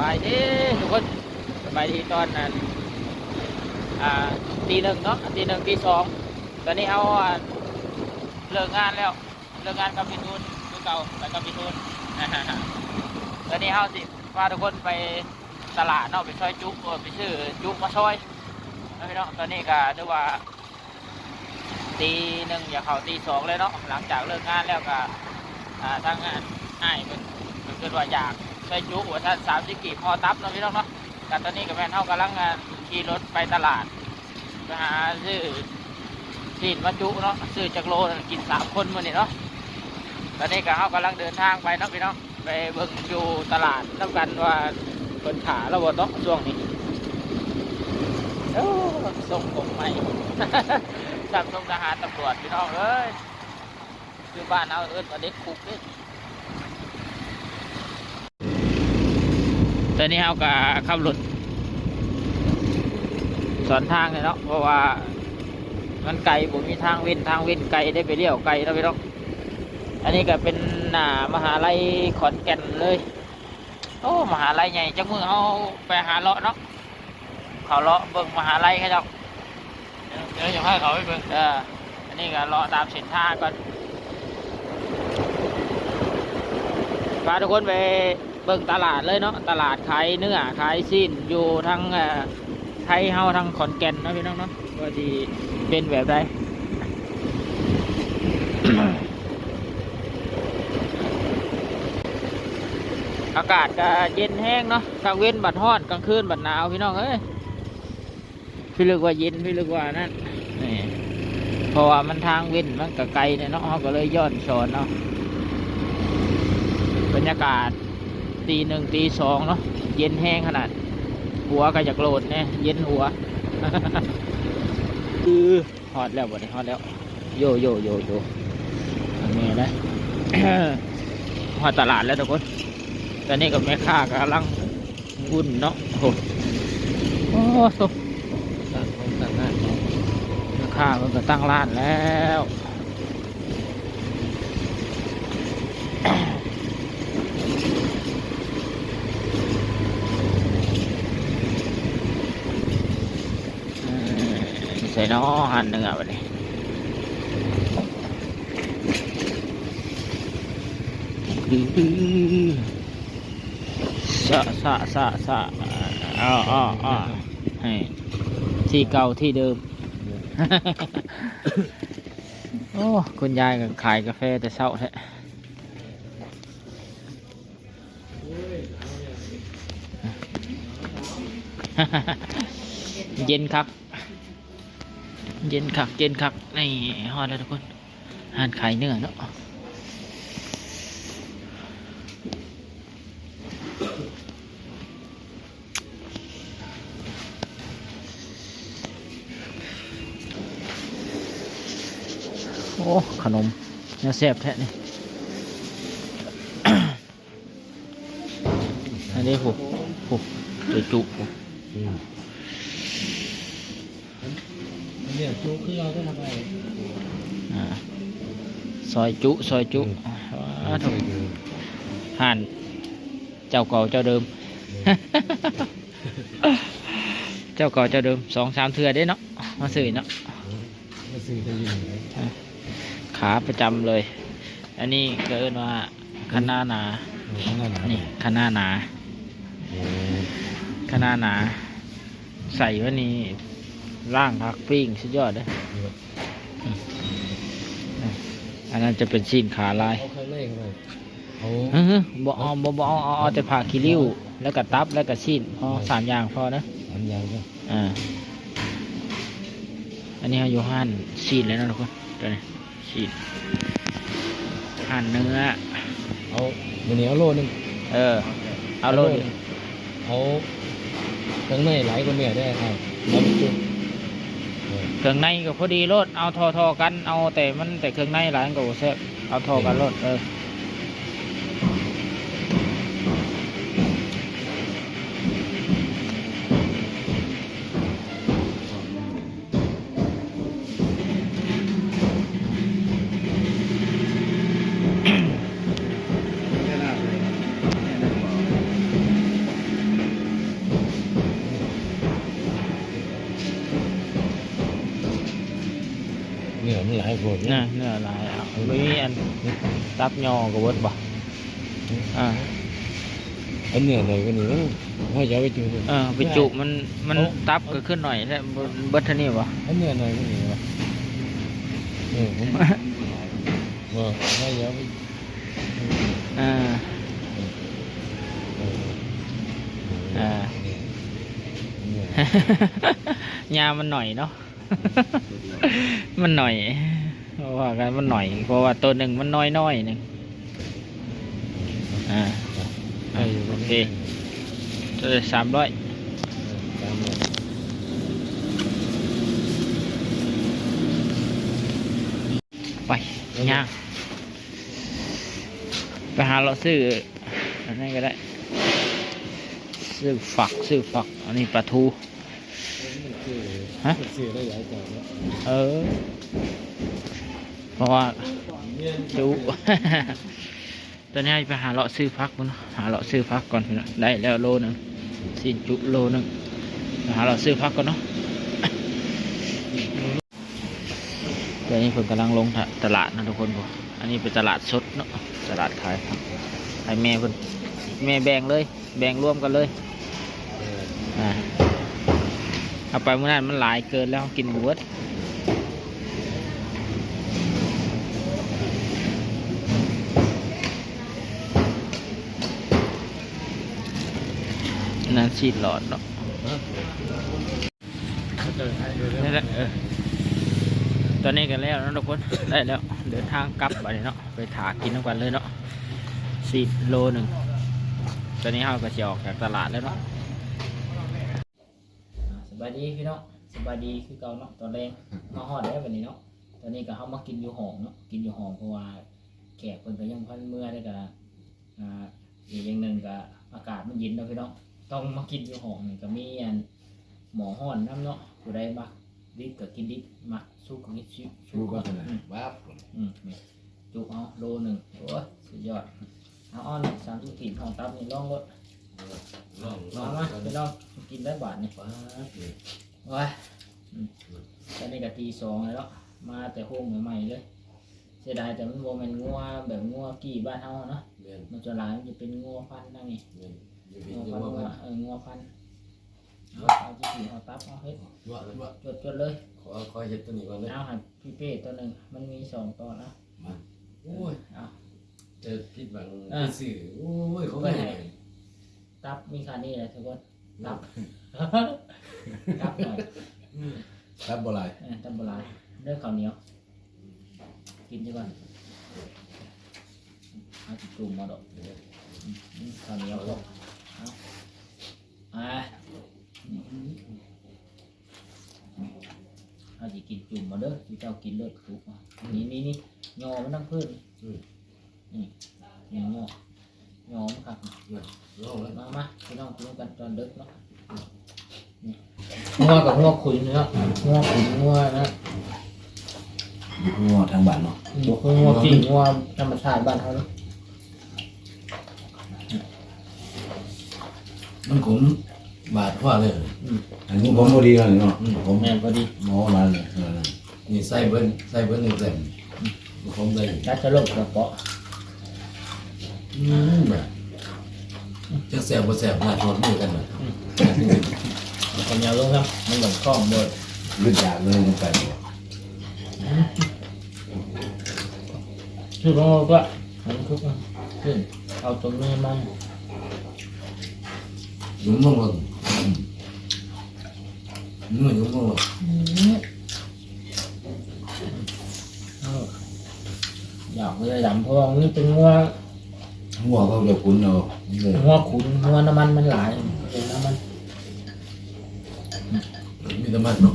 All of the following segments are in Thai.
บายดีทุกคนสบายดีตอนนั้นอ่าตีหนึ่งเนาะตีหนึ่งตีสองตอนนี้เอาเลิกงานแล้วเลิกงานกับพี่ทูนคือเก่าไปกับพี่ทูนตอนนี้เอาสิพาทุกคนไปตลาดเนาะไปซอยจุกไปซื้อจุกมาซอยแล้วพี่น้องตอนนี้ก็ถือว่าตีหนึ่งอย่าเขาตีสองเลยเนาะหลังจากเลิกงานแล้วก็ทางงานอ้ายเพิ่นเพิ่นเกิดว่าอยาก ใส่จุกว่าท่านสามสิกี่พอตับเนาะพี่น้องเนาะแต่ตอนนี้กับแม่เท่ากำลังงานขี่รถไปตลาดไปหาซื้อสินมาจุเนาะซื้อจากโล่กินสามคนมื่อนี้เนาะตอนนี้กับเขากำลังเดินทางไปเนาะพี่น้องไปเบิ่งอยู่ตลาดน้ำกันว่าเปิดขาแล้วบ่เนาะช่วงนี้ส่งผมใหม่จับส่งทหารตำรวจพี่น้องเอ้ยคือบ้านเอาเอิ้นว่าเด็กคุกนี่ ตอนนี้เราก็ขับรถสอนทางเลยเนาะเพราะว่ามันไกลผมมีทางเว้นทางเว้นไกลได้ไปเลี้ยวไกลแล้วไปเนาะอันนี้ก็เป็นหน้ามหาลัยขอนแก่นเลย โอ้มหาลัยใหญ่จังมือเอาไปหาเลาะเนาะเขาเลาะเบิ่งมหาลัยเขาเจ้าเดี๋ยวจะให้เขาไปเบิ่งเอออันนี้ก็เลาะตามเส้นทางก่อนพาทุกคนไปเบิ่งตลาดเลยเนาะตลาดขายเนื้อขายสิ้นอยู่ทั้งไทยเฮาทั้งขอนแก่นเนาะพี่น้องเนาะว่าที่เป็นแบบใดอากาศก็เย็นแห้งเนาะกลางเว้นบัดฮ้อนกลางคืนบัดหนาวพี่น้องเอ้ยพี่ลึกว่าเย็นพี่ลึกว่านั่นนี่เพราะว่ามันทางเว้นมันก็ไกลเนี่ยเนาะเขาก็เลยย้อนสอนเนาะบรรยากาศ ตีหนึ่งตีสองเนาะเย็นแห้งขนาด หัวก็จะโกรธเนี่ยเย็นหัวคือฮอดแล้วบ่ได้ฮอดแล้ว โยโยโยโยอันนี้นะฮอดตลาดแล้วทุกคนตอนนี้กับแม่ค้ากำลังวุ่นเนาะโอ้โหโอ้โหต่างคนต่างงานเนาะแม่ค้ามันก็ตั้งร้านแล้ว เอ่อใส่น้อหันหนึ่งอะวันนี้สะสะสะสะอ้าวอ้าวอ้าวให้ที่เก่าที่เดิม โอ้คุณยายก็ขายกาแฟแต่เช้าแท้เย็นครับ เย็นคักเย็นคักในฮอดแล้วทุกคนอาหารขายเนื้อเนาะโอ้ขนมเนื้อแซ่บแท้นี่อันนี้ผูผูจุจุผู อืมอัน เนี่ยจูคือเราต้องทำอะไรอ่าซอยจุซอยจุว้าถูกห่านเจ้าเก่าเจ้าเดิม เจ้าเก่าเจ้าเดิมสองสามเทือได้เนาะมาสื่อเนาะมาซื้อจะยินไหมขาประจำเลย อันนี้เกินว่าคณะหนาข้างหน้าหนานี่คณะหนาโอ้คณะหนา ใส่ไว่านี่ ร่างพักปิ้งสุดยอดเลยอันนั้นจะเป็นชิ้นขาลายเอาข้างในเข้าไปเอาเออบ่เอาบ่บ่เอาเอาเอาแต่ผ่าคีริ้ว แล้วก็ตับแล้วก็ชิ้นพอสามอย่างพอนะอันยาวก็อ่าอันนี้เขาอยู่ห้านชิ้นแล้วนะทุกคนตัวนี้ชิ้นห้านเนื้อ เอาเดี๋ยวนี้เอาโลนึงเออ เอาโลดเอาข้างในหลายกว่าเนี่ยได้ครับเอาไปจุ่ม เครื่องในก็พอดีรถเอาทอทอกันเอาแต่มันแต่เครื่องในหลายมันก็บ่แซ่บเอาทอกันรถเออ มันหลายคนน่ะเนื้อหลายอะไม่มีอันตับยอกับเวิร์ดบ่อ่าอันเนื้อหน่อยก็นี่เขาจะเอาไปจุเออไปจุมันมันตับก็ขึ้นหน่อยแล้วเบิดเท่านี้บ่อันเนื้อหน่อยก็นี่วะเออผมว่าเขาจะเอาไปอ่าเอออ่าเนื้อยามันหน่อยเนาะ มันหน่อย เพราะว่ากันมันหน่อย เพราะว่าตัวหนึ่งมันน้อยน้อยหนึ่งอ่าโอเคตัวสามร้อยไปย่างไปหาเราซื้ออันนั้นก็ได้ ซื้อฝักซื้อฝัก อันนี้ปลาทูฮะเออ เพราะว่าจุตอนนี้ไปหาเลาะซื้อพักมันหาเลาะซื้อพักก่อนน้องได้แล้วโลหนึงสิ้นจุโลหนึงหาเลาะซื้อพักก่อนเนาะตอนนี้ผมกำลังลงตลาดนะทุกคนผมอันนี้เป็นตลาดสดเนาะตลาดขายผักให้แม่เพิ่นแม่แบ่งเลย แบ่งร่วมกันเลยเอาไปเมื่อนั้นมันหลายเกินแล้วกินบวด นั่นชีดหลอดเนาะนี่แหละเออตอนนี้กันแล้วนะทุกคน ได้แล้ว เดินทางกลับไปเนาะ ไปถากินน้ำกันเลยเนาะสี่โลหนึ่ง ตอนนี้เราก็จะออกจากตลาดแล้วเนาะสบายดีพี่เนาะสบายดีคือเก่าเนาะ ตอนแรกมาฮอดได้วันนี้เนาะ ตอนนี้ก็เขามากินอยู่หองเนาะ กินอยู่หองเพราะว่าแขกเพิ่นก็ยังพันเมื่อได้ก็อ่าอีกอย่างหนึ่งก็อากาศมันเย็นเนาะพี่เนาะ ต้องมากินอยู่ห้องนี่ก็มีอันหมอห้อนน้ำเนาะผู้ใดมักดิบก็กินดิบมักสุกก็กินสุกรู้ก็ขนาดอืมบ้าบอืมนี่จุกเอาโลหนึ่งโอ้ยสุดยอดเอาอ้อนสามสิบกีบของตับนี่ลองรสลองลลอองงมาไปลองกินได้บาทนี่บ้าบเลยโอ้ยอืมตอนนี้ก็ตีสองแล้วเนาะมาแต่โฮมใหม่ๆเลย เสียดายแต่มันโมเมนงัวแบบงัวกี่บ้านเฮาเนาะเมียนมันจะหลายมันจะเป็นงัวพันธุ์นั่นนี่เมียนอยู่พี่ งัวพันงัวเอองัวพันเอาเอาจีกีเอาตับเอาเฮ็ดว่าว่าจดจดเลยขอขอเห็ดตัวนี้ก่อนเลยเอาหันพี่เป้ตัวหนึ่งมันมีสองตัวนะมาโอ้ยเอาเจอพิษบังอ่าสื่อโอ้ยเขาไม่ให้ตับมีคานี่แหละทุกคนตับตับหน่อยครับบ่ไรเออตับโบราณเลือกข้าวเหนียวกินดีกว่าเอาจุ่มมาดอกข้าวเหนียวก็เอาอ่าเอาจะกินจุ่มมาเด้อที่เจ้ากินเลิศถูกนี่นี่นี่ยอมันต้องเพิ่มนี่นี่ยอยอมครับมามาพี่น้องคุยกันตอนดึกเนาะงัวกับงัวขุยเนาะงัวขุยงัวนะงัวทางบ้านเนาะงัวคืองัวกิ่งงัวธรรมชาติบ้านเขาเนาะ มันขมบาดว่าเลย อันนี้ผมพอดีเลยเนาะผมแม่นพอดีหมอมาเลยเออนี่ใส่เบิ้ลใส่เบิ้ลหนึ่งเต็มผมได้จัดจะลงกระเปาะอืมแบบจะแสบบ่แสบหน้าทอดมือกันแบบเอาความยาวลงครับมันหลงคล้องเบิดลึกยากเลยลงไปบ่คือของเราก็หันคุกมาขึ้นเอาตรงนี้มัน ยุ่งมากเลยนุ่มยุ่งมากเลยเอาอยากเลยดำเพราะว่านี่เป็นงัวหัวเขาจะคุ้นเอาเลยงัวขุนงัวน้ำมันมันหลายเป็นน้ำมันมีแต่มันเนาะ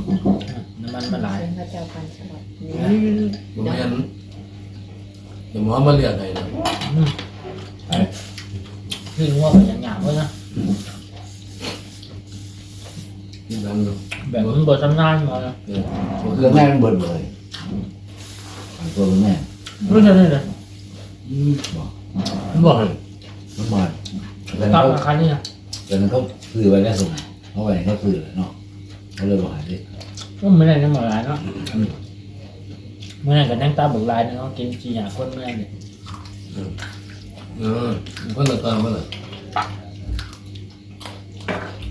น้ำมันมันหลายเป็นพระเจ้าพันฉบับผมไม่ยันเดี๋ยวหมอมาเรียกให้นะอืมคืองั วแบบอย่างหยาบเลยนะกินดังอยู่แบบมันบดทำงานมาเลยเออเครื่องแม่มันเบิดเลยตัวแม่ไม่ใช่เลยอืมบ่มันบอกเลยน้ำมันแต่ตับเขาราคานี่นะแต่เขาซื้อไว้แล้วส่งเขาไว้เขาซื้อเลยเนาะเขาเลยบอกหายดิก็ไม่ได้น้ำมันหลายเนาะเมื่อนั้นก็นั่งตาบุกลายนึงเขาะกินจีหยาคนเมื่อนั้เนี่ยเออเพิ่นละตามเพิ่นละ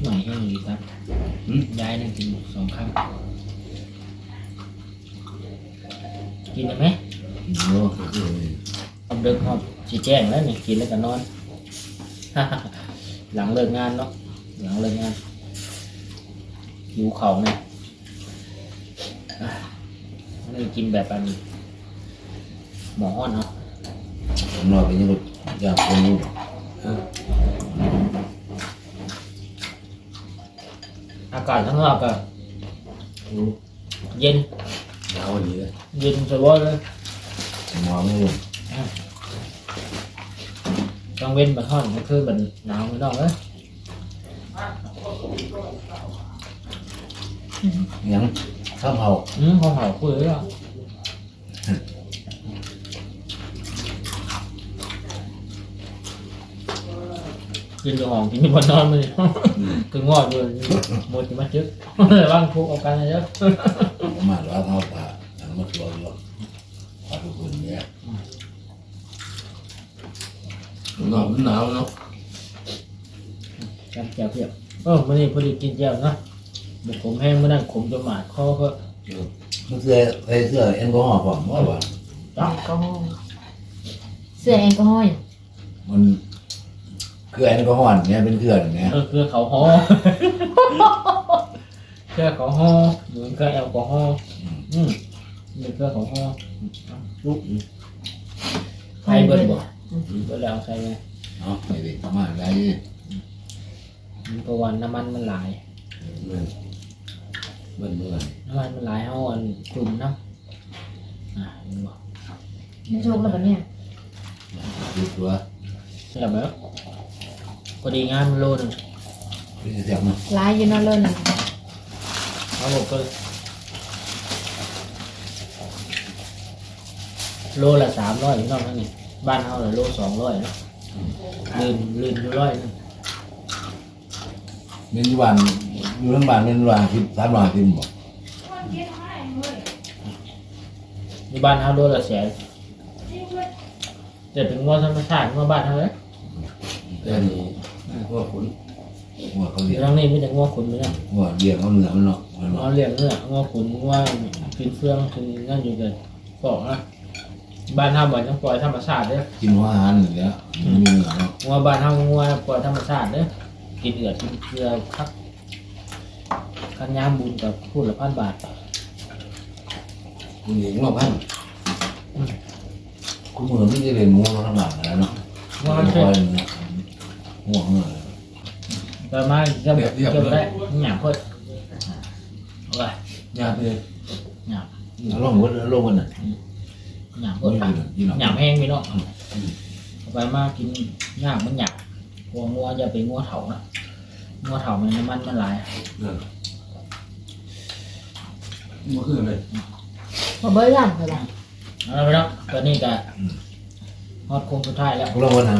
หน่อยเองดีครับหืมย้ายหนึ่งกินสองครั้งกินได้ไหมโอ้ทำเดิมครับชี้แจ้งแล้วเนี่ยกินแล้วก็นอน หลังเลิกงานเนาะหลังเลิกงานหิวเข่าเนี่ยอะนี่กินแบบอันหมออ้อนเนาะนอกเป็นยังไงอยากคนรู้ อากาศข้างนอกก็เย็นยาวนี้เลยเย็นสบายเลยมองไม่รู้กลางเว้นแบบห้อนกลางคืนแบบหนาวไม่ต้องเลยยังข้ามเขาอืมห้องเห่าคุยเลยอะ กินอยู่ห้องกินอยู่บนนอนมันคืองอดอยู่หมดมาจึ๊กบ้างทุกเอาการเยอะมาแล้วเท้าตาอันมาตัวหรอกพาทุกคนเนี่ยหนาวหนาวเนาะการแก้วเพียบเออมันนี่พอดีกินแก้วนะบุกผมแห้งไม่ได้ขมจนหมาดคอก็มันเสื้อใส่เสื้อแอลกอฮอล์ผมว่าว่าแอลกอฮอล์เสื้อแอลกอฮอล์มัน คือแอลกอฮอล์เนี่ยเป็นเครื่องเนี่ยเออคือเขาห่อเครื่องเขาห่อเหมือนเครื่องแอลกอฮอล์อืมเป็นเครื่องเขาห่อลุกใครเบิร์ดบ่เบิร์ดแล้วใช่ไหมเนาะไม่เป็นมาอะไรมันประวันน้ำมันมันหลายเมื่อเมื่อเมื่อน้ำมันมันหลายเอาอันกลุ่มน้ำอ่าเห็นบ่ไม่โชคแล้วปะเนี่ยดูตัวใช่ไหม พอดีงานมันโลหนึงพี่จะเสียงเนาะร้ายอยู่เนอนเลยนะเอาบอกก็โลละสามร้อยพี่น้องนั่นนี่บ้านเฮาละโลสองร้อยนะลืมลืมอยู่ร้อยหนึงเมนยูวันอยู่ทั้งบ้านเมนยูวันคิดสามร้อยทิมบอกในบ้านเฮาโลละแสนแต่เป็นงวธรรมชาติงวบ้านเฮาเลยแต่นี่ พวกคุณหัวเขาอเรียยู่กทางนี้มีแต่งวขุนไปนะหัวเรียกเขาเหนือมันเนาะมันงเนาะวเลี้ยงเนื้องวขุนงวกินเฟืองกินนั่นอยู่เลยบอกนะบ้านเฮาบ่ต้องปล่อยธรรมชาติเด้อกินหัวอาหารอย่างเงี้ยมันมีเหนือเนาะงวบ้านเฮางวปล่อยธรรมชาติเด้อกินเอือดกินเกลือคักคันยามบุญกับพูดละพันบาทคุณหญิงว่าพันคุณเหมือนไม่ได้เรียนมูทั้งหลังแล้วเนาะงวมันคเป็นอยเนี่ย ห่วงเลยแต่อมาก็แบบเกี่ยวได้หยาบเพิ่นเอาไปยากเลยหยาบล้วลงวัดล้วลงวันน่ะหยาบโอ้เพิ่ยนยี่หยาบแห้งพี่น้องไปมากินหยากมันหยาบหัวงัวอย่าไปงัวเถานะงัวเถามันน้ำมันมันหลายเออมันคืออะไรพอเบิร์ดล่ำเลยล่ะเอาไปแล้วตอนนี้ก็ฮอดโค้งสุดท้ายแล้วลงวันทาง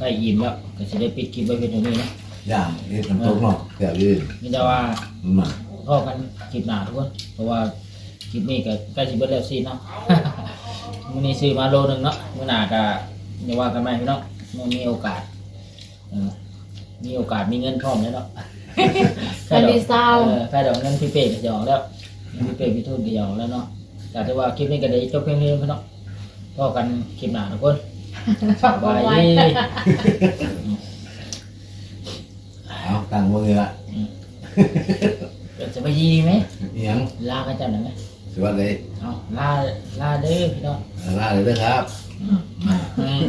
ใกล้อิ่มแล้วก็จะได้ปิดคลิปไว้เพียงเท่านี้นะย่างเฮ็ดน้ำตกเนาะแต่ยืนมีแต่ว่ามันมันพ่อกันคลิปหน้าทุกคนเพราะว่าคลิปนี้ก็ใกล้สิเบิดแล้วสิเนาะ มื้อนี้ซื้อมาโลหนึงเนาะมื้อหน้าก็อย่าว่ากันใหม่พี่น้องมันมีโอกาสเออมีโอกาสมีเงินพร้อมแล้วเนาะแต่ดีซาวเออแค่ดอกเงินพี่เป้ก็จะออกแล้วเงินพี่เป้พี่ทุนก็จะออกแล้วเนาะแต่ที่ว่าคลิปนี้ก็ได้จบเพียงเท่านี้พี่น้องพ่อกันคลิปหน้าทุกคน สบายดีเอาตั้งมือละจะไปยีไหมนี่ยังลากันจังหน่อยไหมสวัสดีเอาลาลาเด้อพี่น้องลาเลยเด้อครับอืม